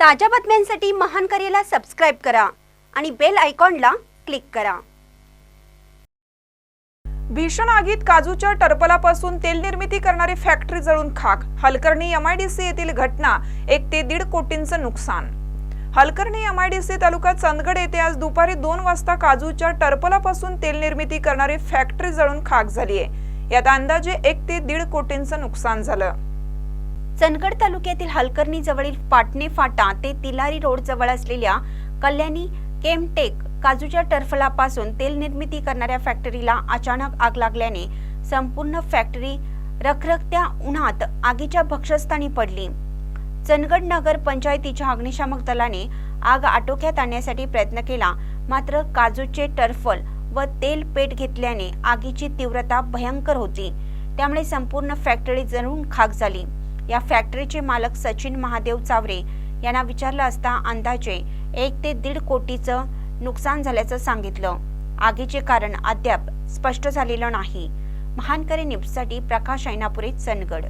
ताज्या बातम्यांसाठी महान करेला सबस्क्राईब करा आणि बेल आयकॉनला क्लिक करा. भीषण आगीत काजूच्या टर्पलापासून तेल निर्मिती करणारी फॅक्टरी जळून खाक. हलकर्णी एमआयडीसी येथील घटना एक ते दीड कोटींचं नुकसान. हलकर्णी एमआयडीसी तालुका चंदगड येथे आज दुपारी दोन वाजता काजूच्या टर्पलापासून तेल निर्मिती करणारी फॅक्टरी जळून खाक झाली आहे यात अंदाजे एक ते दीड कोटींचं नुकसान झालं. चंदगड तालुक्यातील हलकर्णी जवळील पाटणे फाटा ते तिलारी रोड जवळ असलेल्या कल्याणी केमटेक काजूच्या टर्फलापासून तेल निर्मिती करणाऱ्या फॅक्टरीला अचानक आग लागल्याने संपूर्ण फॅक्टरी रखरखत्या उन्हात आगीच्या भक्षस्थानी पडली. चंदगड नगर पंचायतीच्या अग्निशामक दलाने आग आटोक्यात आणण्यासाठी प्रयत्न केला मात्र काजूचे टर्फल व तेल पेट घेतल्याने आगीची तीव्रता भयंकर होती. त्यामुळे संपूर्ण फॅक्टरी जळून खाक झाली. या फॅक्टरीचे मालक सचिन महादेव चावरे यांना विचारलं असता अंदाजे एक ते दीड कोटीचं नुकसान झाल्याचं सांगितलं. आगीचे कारण अद्याप स्पष्ट झालेलं नाही. महानकरी न्यूजसाठी प्रकाश ऐनापुरे चंदगड.